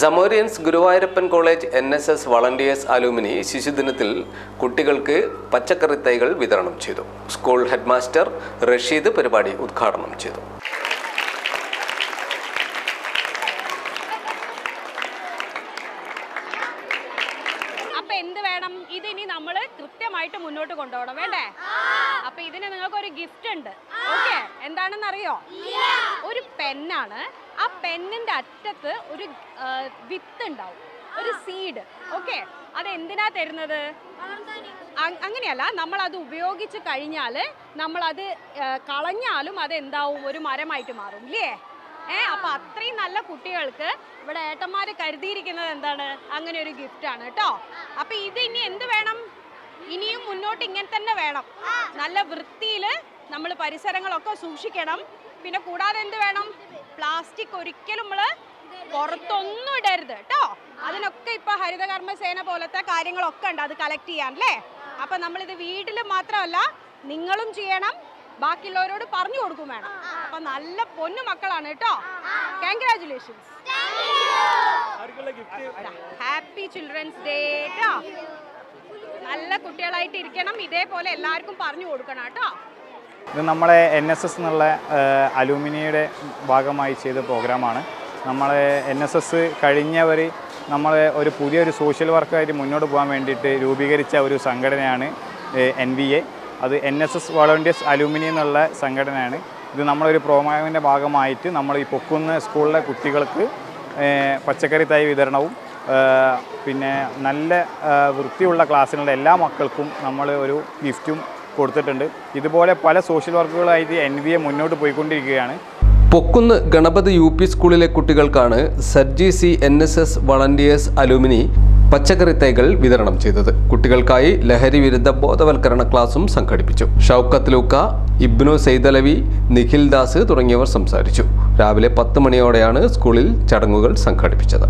Zamorin's Guruvayurappan college N S S volunteers alumni ശിശുദിനത്തിൽ കുട്ടികൾക്ക് പച്ചക്കറി തൈകൾ വിതരണം ചെയ്തു. സ്കൂൾ ഹെഡ്മാസ്റ്റർ റഷീദ് പരിപാടി ഉദ്ഘാടനം ചെയ്തു. എന്ത് വേണം? ഇതിനി നമ്മൾ കൃത്യമായിട്ട് മുന്നോട്ട് കൊണ്ടുപോകണം വേണ്ടേ? അപ്പൊ ഇതിന് നിങ്ങൾക്ക് ഒരു ഗിഫ്റ്റ് ഉണ്ട്. ഓക്കെ എന്താണെന്ന് അറിയോ ഒരു പെന്നാണ് ആ പെണ്ണിന്റെ അറ്റത്ത് ഒരു വിത്ത് ഉണ്ടാവും ഒരു സീഡ് ഓക്കെ അത് എന്തിനാ തരുന്നത്? അങ്ങനെയല്ല. നമ്മൾ അത് ഉപയോഗിച്ച് കഴിഞ്ഞാൽ അത് കളഞ്ഞാലും അത് എന്താവും? ഒരു മരമായിട്ട് മാറും. ഇല്ലേ? ഏ അപ്പൊ അത്രയും നല്ല കുട്ടികൾക്ക് ഇവിടെ ഏട്ടന്മാര് കരുതിയിരിക്കുന്നത് എന്താണ്? അങ്ങനെ ഒരു ഗിഫ്റ്റ് ആണ് കേട്ടോ. അപ്പൊ ഇത് ഇനി എന്ത് വേണം? ഇനിയും മുന്നോട്ട് ഇങ്ങനെ തന്നെ വേണം. നല്ല വൃത്തിയിൽ നമ്മൾ പരിസരങ്ങളൊക്കെ സൂക്ഷിക്കണം. പിന്നെ കൂടാതെ എന്ത് വേണം? പ്ലാസ്റ്റിക് ഒരിക്കലും നമ്മൾ പുറത്തൊന്നും ഇടരുത് കേട്ടോ. അതിനൊക്കെ ഇപ്പൊ ഹരിതകർമ്മ സേന പോലത്തെ കാര്യങ്ങളൊക്കെ ഉണ്ട്. അത് കളക്ട് ചെയ്യാൻ അല്ലേ? അപ്പൊ നമ്മളിത് വീട്ടിൽ മാത്രമല്ല നിങ്ങളും ചെയ്യണം. ബാക്കിയുള്ളവരോട് പറഞ്ഞു കൊടുക്കും വേണം. അപ്പൊ നല്ല പൊന്നു മക്കളാണ് കേട്ടോ. കൺഗ്രാചുലേഷൻസ് ഹാപ്പി ചിൽഡ്രൻസ് ഡേ കേട്ടോ. നല്ല കുട്ടികളായിട്ട് ഇരിക്കണം. ഇതേപോലെ എല്ലാവർക്കും പറഞ്ഞു കൊടുക്കണം കേട്ടോ. ഇത് നമ്മളെ എൻ എസ് എസ് എന്നുള്ള അലൂമിനിയുടെ ഭാഗമായി ചെയ്ത പ്രോഗ്രാമാണ്. നമ്മളെ എൻ എസ് എസ് കഴിഞ്ഞവർ നമ്മളെ ഒരു പുതിയൊരു സോഷ്യൽ വർക്കായിട്ട് മുന്നോട്ട് പോകാൻ വേണ്ടിയിട്ട് രൂപീകരിച്ച ഒരു സംഘടനയാണ് എൻ വി എ അത് N S S volunteers alumni എന്നുള്ള സംഘടനയാണ്. ഇത് നമ്മളൊരു പ്രോഗ്രാമിന്റെ ഭാഗമായിട്ട് നമ്മൾ ഈ പൊക്കുന്ന സ്കൂളിലെ കുട്ടികൾക്ക് പച്ചക്കറി തൈ വിതരണവും പിന്നെ നല്ല വൃത്തിയുള്ള ക്ലാസ്സിനുള്ള എല്ലാ മക്കൾക്കും നമ്മൾ ഒരു ഗിഫ്റ്റും കൊടുത്തിട്ടുണ്ട്. ഇതുപോലെ പല സോഷ്യൽ വർക്കുകളായിട്ട് എൻ വി എ മുന്നോട്ട് പോയിക്കൊണ്ടിരിക്കുകയാണ്. പൊക്കുന്ന് ഗണപതി യു പി സ്കൂളിലെ കുട്ടികൾക്കാണ് സർജി C N S S volunteers alumni പച്ചക്കറി തൈകൾ വിതരണം ചെയ്തത്. കുട്ടികൾക്കായി ലഹരി വിരുദ്ധ ബോധവൽക്കരണ ക്ലാസും സംഘടിപ്പിച്ചു. ഷൗക്കത്ത് ലൂക്ക ഇബ്നു സെയ്തലവി നിഖിൽ ദാസ് തുടങ്ങിയവർ സംസാരിച്ചു. രാവിലെ പത്ത് മണിയോടെയാണ് സ്കൂളിൽ ചടങ്ങുകൾ സംഘടിപ്പിച്ചത്.